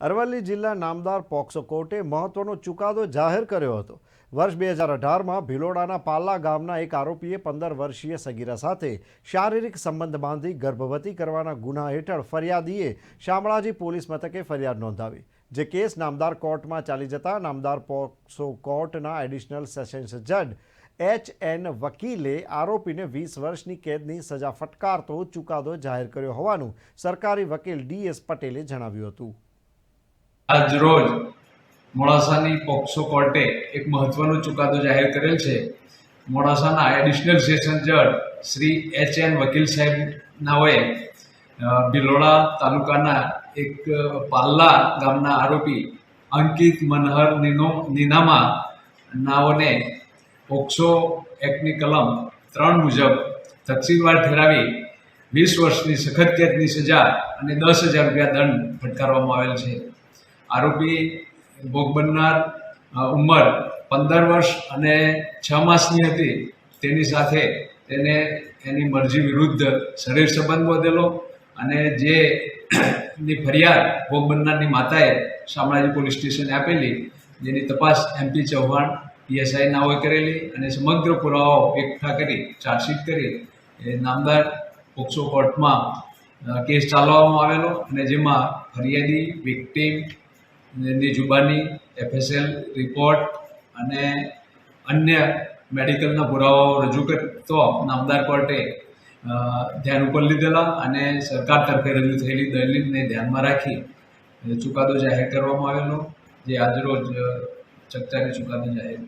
અરવલ્લી જિલ્લા નામદાર પોક્સો કોર્ટે મહત્વનો ચુકાદો જાહેર કર્યો હતો. વર્ષ બે હજાર અઢારમાં ભિલોડાના પાલ્લા ગામના એક આરોપીએ પંદર વર્ષીય સગીરા સાથે શારીરિક સંબંધ બાંધી ગર્ભવતી કરવાના ગુના હેઠળ ફરિયાદીએ શામળાજી પોલીસ મથકે ફરિયાદ નોંધાવી. જે કેસ નામદાર કોર્ટમાં ચાલી જતા નામદાર પોક્સો કોર્ટના એડિશનલ સેશન્સ જજ એચ એન વકીલે આરોપીને વીસ વર્ષની કેદની સજા ફટકારતો ચુકાદો જાહેર કર્યો હોવાનું સરકારી વકીલ ડી એસ પટેલે જણાવ્યું હતું. આજ રોજ મોડાસાની પોક્સો કોર્ટે એક મહત્વનો ચુકાદો જાહેર કરેલ છે. મોડાસાના એડિશનલ સેશન જજ શ્રી એચ એન વકીલ સાહેબ નાઓએ ભિલોડા તાલુકાના એક પાલ્લા ગામના આરોપી અંકિત મનહર નિનો, નિનામા નાઓને પોક્સો એક્ટની કલમ ત્રણ મુજબ તકસીલવાર ઠેરાવી વીસ વર્ષની સખત કેદની સજા અને દસ હજાર રૂપિયા દંડ ફટકારવામાં આવેલ છે. આરોપી ભોગ બનનાર ઉંમર પંદર વર્ષ અને છ માસની હતી. તેની સાથે તેને એની મરજી વિરુદ્ધ શરીર સંબંધ વધેલો અને જે ની ફરિયાદ ભોગ બનનારની માતાએ શામળાજી પોલીસ સ્ટેશને આપેલી, જેની તપાસ એમપી ચૌહાણ પીએસઆઈ નાઓએ કરેલી અને સમગ્ર પુરાવાઓ એકઠા કરી ચાર્જશીટ કરી. એ નામદાર પોક્સો કોર્ટમાં કેસ ચાલવામાં આવેલો અને જેમાં ફરિયાદી, વિક્ટીમ ની જુબાની એફએસએલ રિપોર્ટ અને અન્ય મેડિકલના પુરાવાઓ રજૂ કરતો નામદાર કોર્ટે ધ્યાન ઉપર લીધેલા અને સરકાર તરફે રજૂ થયેલી દલીલને ધ્યાનમાં રાખી ચુકાદો જાહેર કરવામાં આવેલો, જે આજરોજ ચકચારી ચુકાદો જાહેર